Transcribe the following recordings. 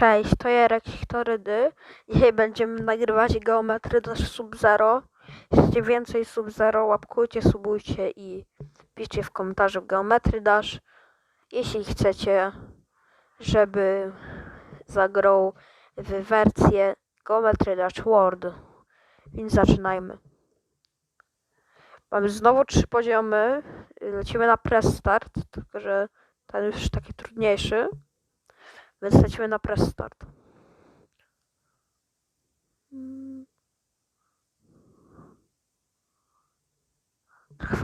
Cześć, to Jarek Hitorydy. Dzisiaj będziemy nagrywać geometry do Sub-Zero. Jeśli więcej Sub-Zero, łapkujcie, subujcie i piszcie w komentarzu geometry dasz. Jeśli chcecie, żeby zagrał w wersję geometry dash World. Więc zaczynajmy. Mamy znowu trzy poziomy. Lecimy na press start, tylko że ten już taki trudniejszy. Więc lecimy na press start.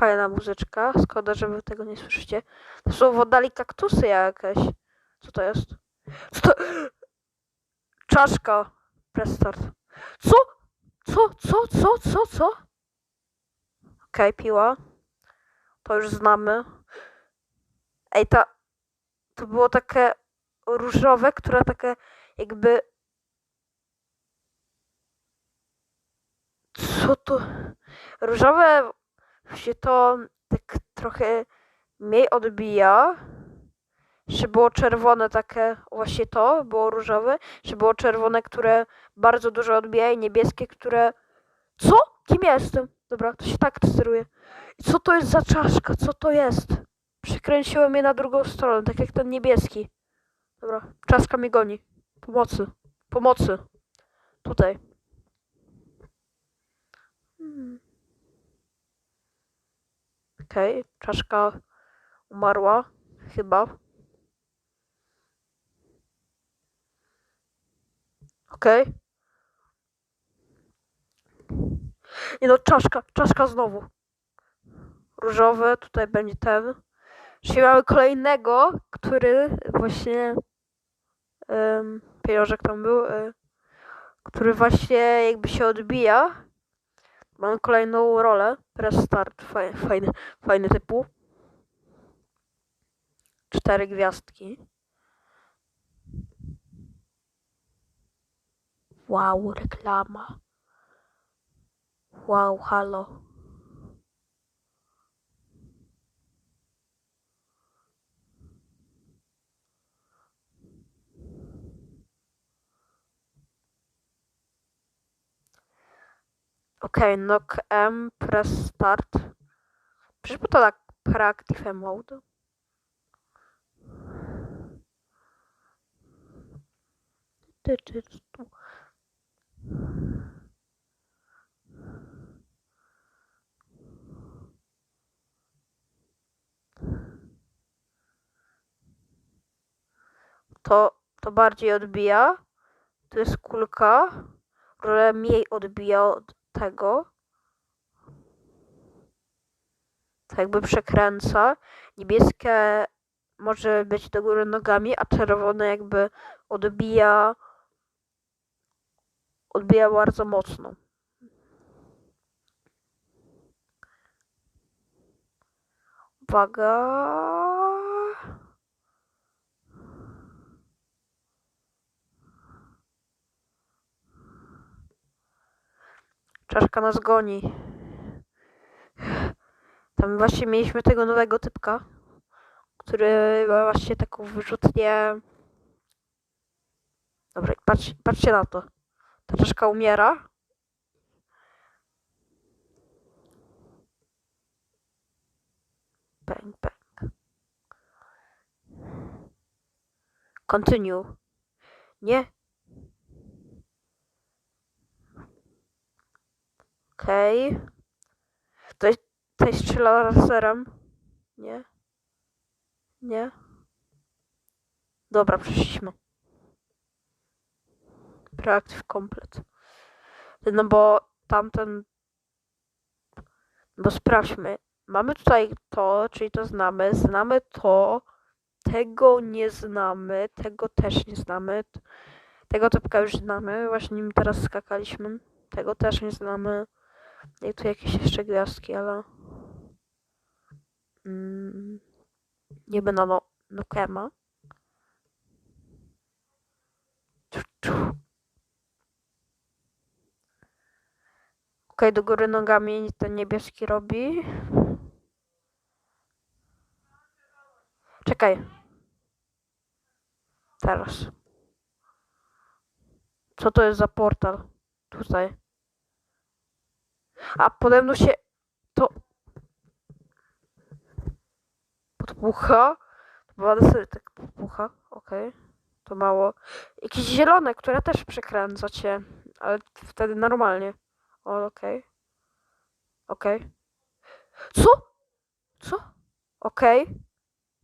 Fajna muzyczka. Szkoda, że wy tego nie słyszycie. To są oddali kaktusy jakieś. Co to jest? Co to? Czaszka. Press start. Co? Co? Co? Co? Co? Co? Okej, piła. To już znamy. Ej, ta... To było takie różowe, które takie jakby. Co to? Różowe się to tak trochę mniej odbija. Jeszcze było czerwone takie, właśnie to było różowe. Jeszcze było czerwone, które bardzo dużo odbija i niebieskie, które... Co? Kim ja jestem? Dobra, to się tak steruje. I co to jest za czaszka? Co to jest? Przykręciłem je na drugą stronę, tak jak ten niebieski. Dobra, czaska mnie goni. Pomocy. Pomocy. Tutaj. Hmm. Okej, czaszka umarła. Chyba. Okej. Nie no, czaszka, czaszka znowu. Różowy, tutaj będzie ten. Czyli mamy kolejnego, który właśnie pieniążek tam był, y, który właśnie jakby się odbija. Mamy kolejną rolę. Press start, fajny, fajny, fajny typu. Cztery gwiazdki. Wow, reklama. Wow, halo. Okej, knock M, press start. Przecież to tak proactive mode. To, to bardziej odbija. To jest kulka, która mniej odbija od tego. Tak jakby przekręca. Niebieskie może być do góry nogami, a czerwone jakby odbija odbija bardzo mocno. Uwaga. Czaszka nas goni. Tam właśnie mieliśmy tego nowego typka, który ma właśnie taką wyrzutnię. Dobra, patrz, patrzcie na to. Ta czaszka umiera. Bang, bang. Continue. Nie. Okej. Okay. To jest strzela laserem. Nie. Nie. Dobra, przeszliśmy. Proactive komplet. No bo tamten... Bo sprawdźmy. Mamy tutaj to, czyli to znamy. Znamy to. Tego nie znamy. Tego też nie znamy. Tego typka już znamy. Właśnie nim teraz skakaliśmy. Tego też nie znamy. I tu jakieś jeszcze gwiazdki, ale... Mm, nie będę no, Nukema. Okej, do góry nogami ten niebieski robi. Czekaj. Teraz. Co to jest za portal? Tutaj. A pode się to podpucha. Będę sobie tak podpucha. Okej. To mało. Jakieś zielone, które też przekręca cię. Ale wtedy normalnie. O, okej. Okej. Co? Co? Okej.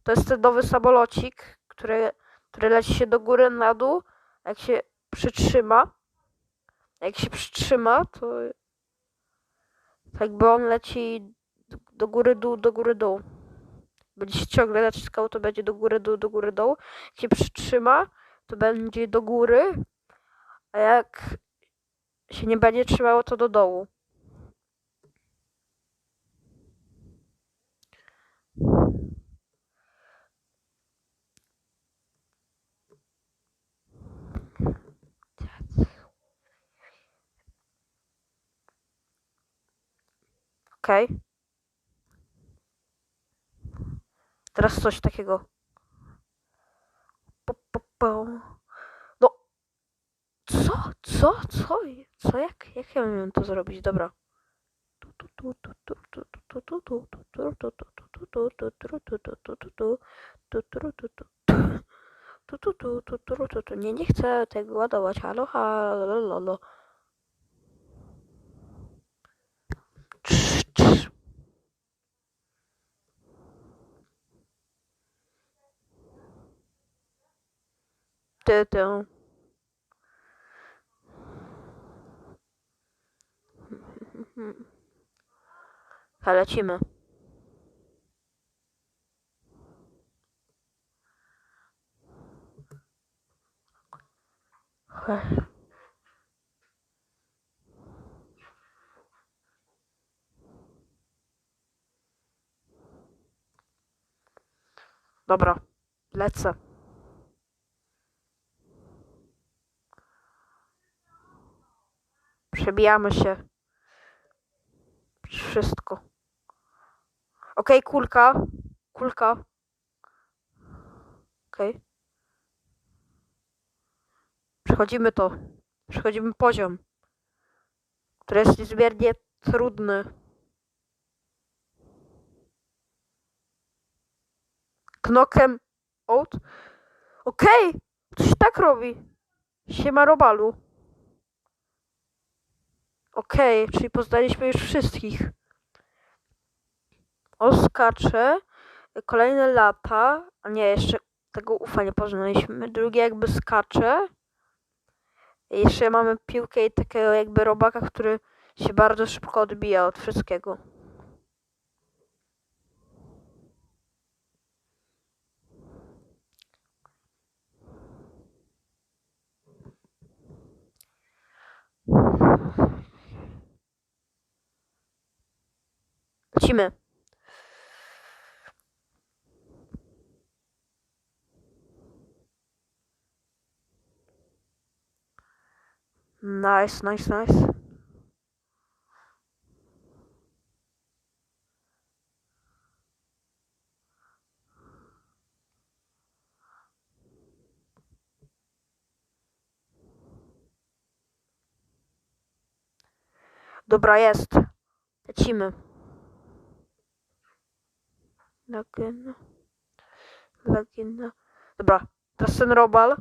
To jest ten nowy samolocik, który, który leci się do góry, na dół. Jak się przytrzyma, jak się przytrzyma, to jakby on leci do- góry, dół, do góry, dół. Będzie ciągle naciskał, to będzie do góry, dół, do góry, dół. Jak się przytrzyma, to będzie do góry, a jak się nie będzie trzymało, to do dołu. Okej. Teraz coś takiego. No. Co? Co? Co? Co? Jak? Jak ja miałem to zrobić? Dobra. Nie, nie chcę tego ładować. Halo, halo, lolo. A lecimy. Dobra, lecę. Przebijamy się. Wszystko. Okej, kulka. Kulka. Okej. Przechodzimy to. Przechodzimy poziom, który jest niezmiernie trudny. Knokem out. Okej, to się tak robi. Siema Robalu. Okej, czyli poznaliśmy już wszystkich. O skacze. Kolejne lata. A nie, jeszcze tego ufa nie poznaliśmy. Drugie jakby skacze. Jeszcze mamy piłkę i takiego jakby robaka, który się bardzo szybko odbija od wszystkiego. Lecimy. Nice, nice, nice. Dobra, jest. Lecimy. Lagina. Lagina. Dobra, teraz ten robal.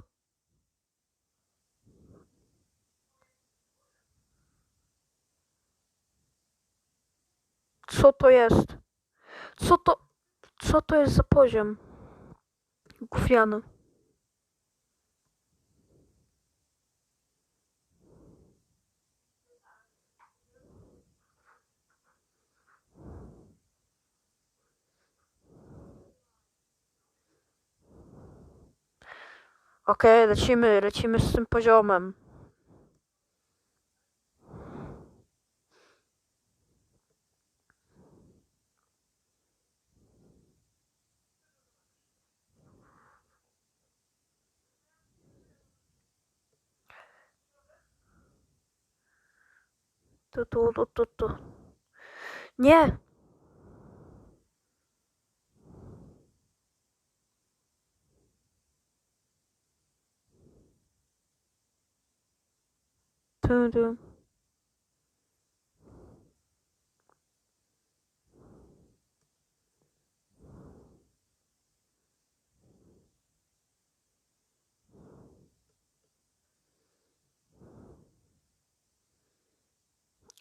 Co to jest? Co to... Co to jest za poziom? Gówniany. Okej, lecimy, lecimy z tym poziomem. Tu, tu, tu, tu, tu. Nie! 트름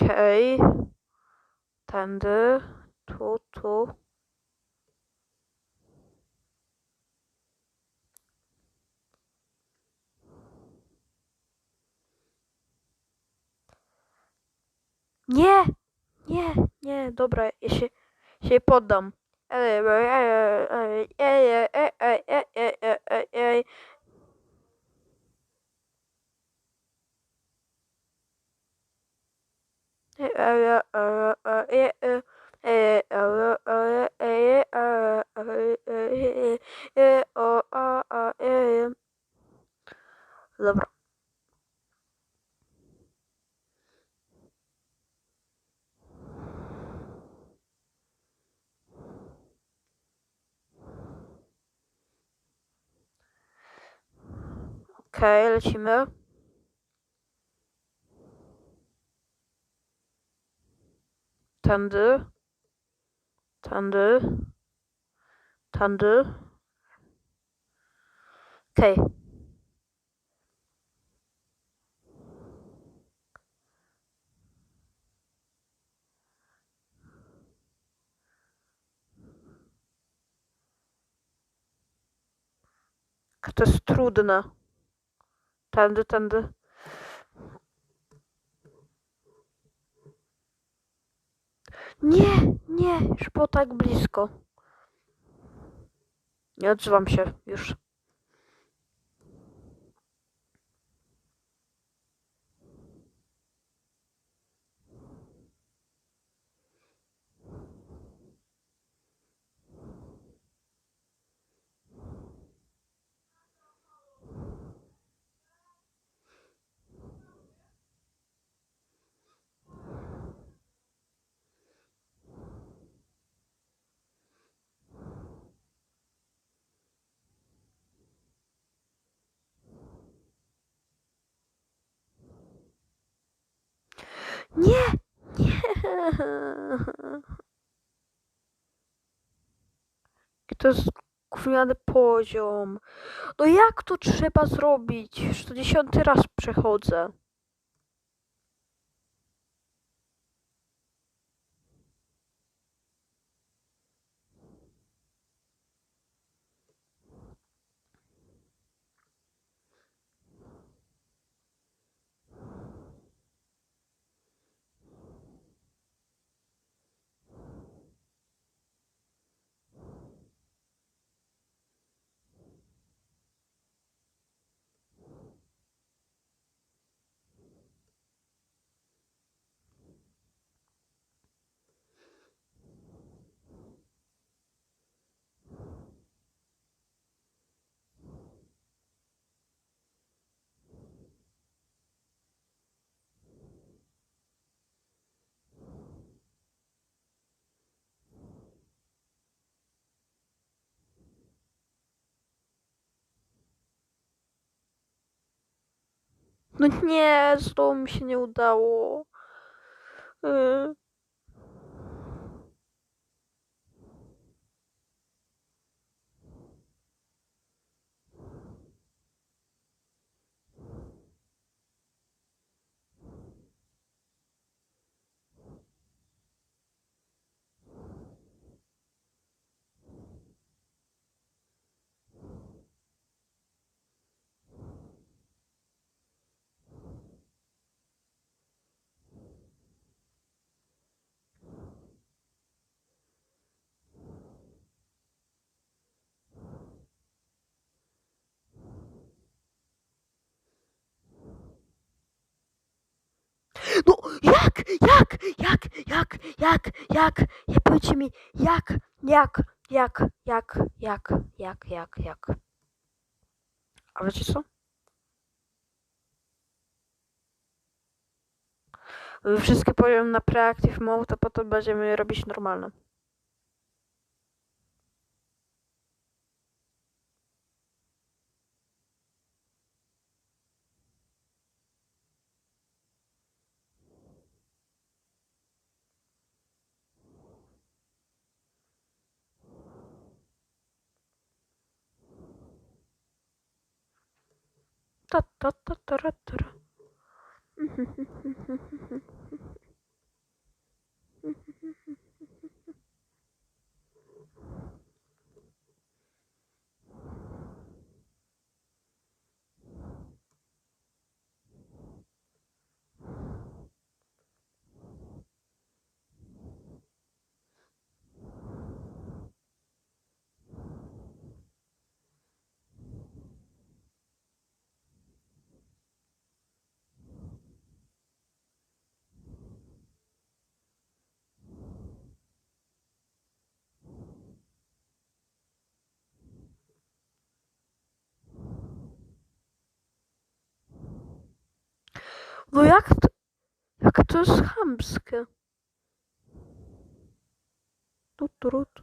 오케이. 단들 토토 Nie! Nie, nie, dobra, ja się, się poddam. Dobra. Okej, lecimy. Tędy. Tędy. Tędy. Okej. Jak To jest trudne. Tędy, tędy. Nie, nie, już było tak blisko. Nie odzywam się już. Nie, nie. I to jest gówniany poziom. No jak to trzeba zrobić? Już to dziesiąty raz przechodzę. No nie, znowu mi się nie udało. Yy. Jak? Jak? Jak? Jak? Jak? Jak? Ja powiedzcie mi, jak? Jak? Jak? Jak? Jak? Jak? Jak? Jak? A wiecie co? Wszystkie poziom na preactive mode, a potem będziemy robić normalne. Ta, ta, ta, ta, ra, No jak to, jak to jest chamskie? Tu, tu, tu,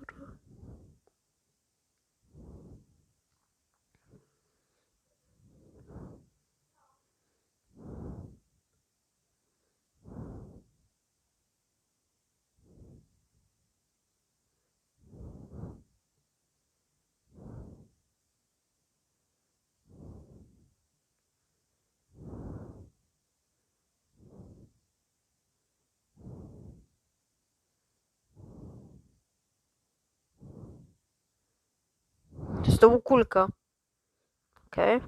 to kulka. Okej.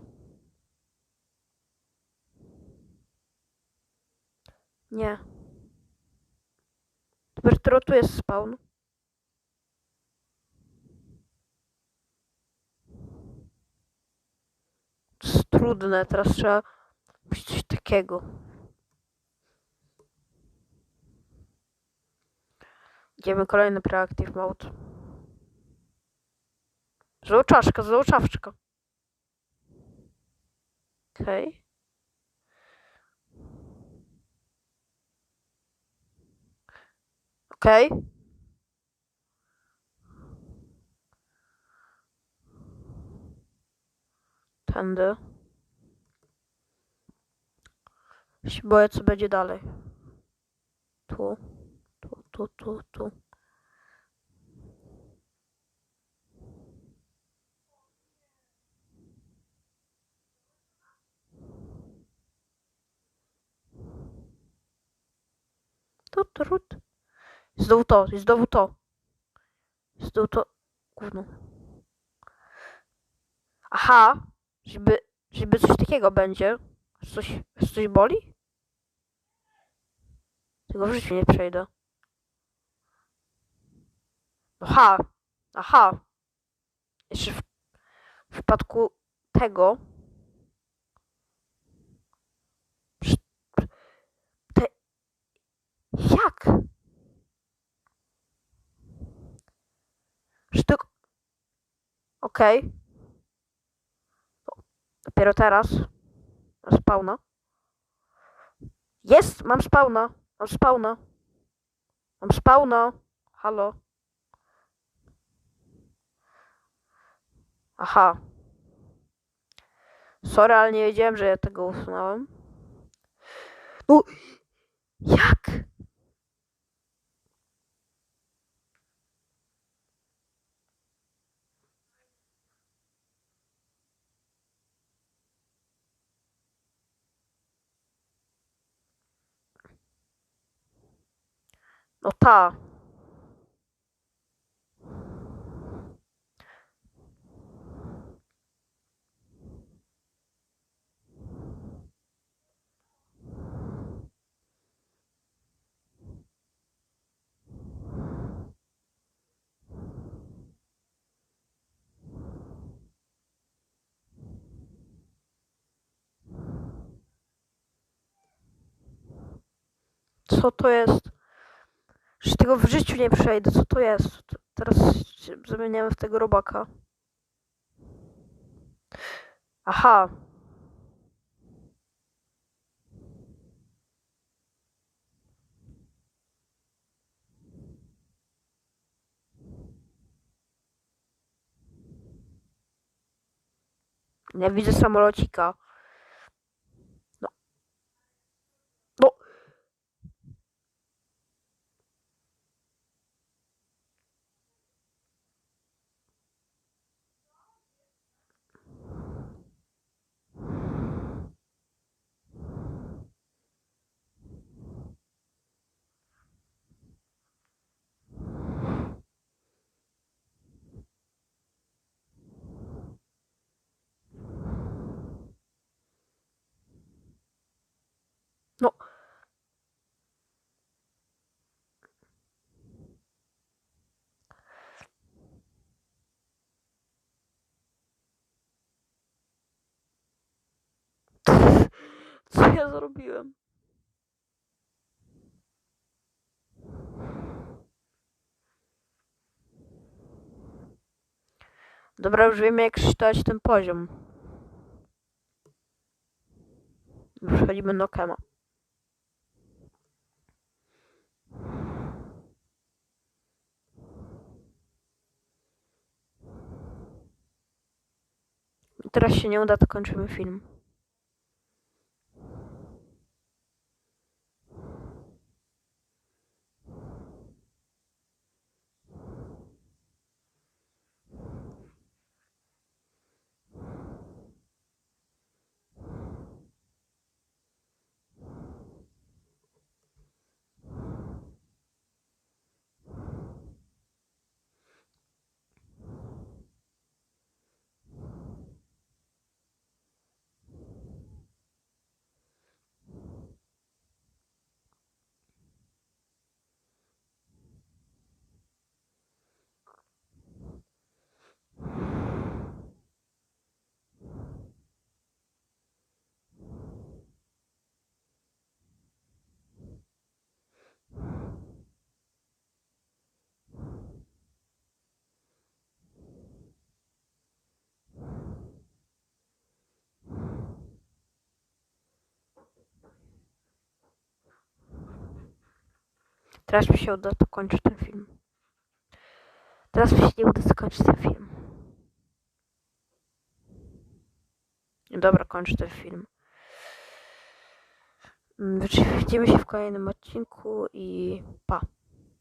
Nie. Dopiero tu jest spawn. To jest trudne, teraz trzeba robić coś takiego. Idziemy kolejny preactive mode. Znowu czaszka, znowu czaszka. Okej. Okej. Tędy. Się boję, co będzie dalej. Tu, tu, tu, tu, tu. Tu, tu. Znowu to, znowu to. Znowu to. Gówno. Aha, żeby, żeby coś takiego będzie. Coś, coś boli? Tego w życiu nie przejdę. Aha, aha. Jeszcze w, w przypadku tego. Jak? Sztyk. Okej. O, Dopiero teraz. Mam spawna. Jest! Mam spawna. Mam spawna. Mam spawna. Halo. Aha. Sorry, ale nie wiedziałem, że ja tego usunąłem. No. Jak? No ta. Co to jest? Tego w życiu nie przejdę. Co to jest? Teraz się zamieniamy w tego robaka. Aha. Nie widzę samolocika. No. No. Ja zrobiłem? Dobra, już wiemy jak czytać ten poziom. Przechodzimy do Kema. Teraz się nie uda, to kończymy film. Teraz mi się uda to kończyć ten film. Teraz mi się nie uda skończyć ten film. Dobra, kończę ten film. Mm, Widzimy się w kolejnym odcinku i pa.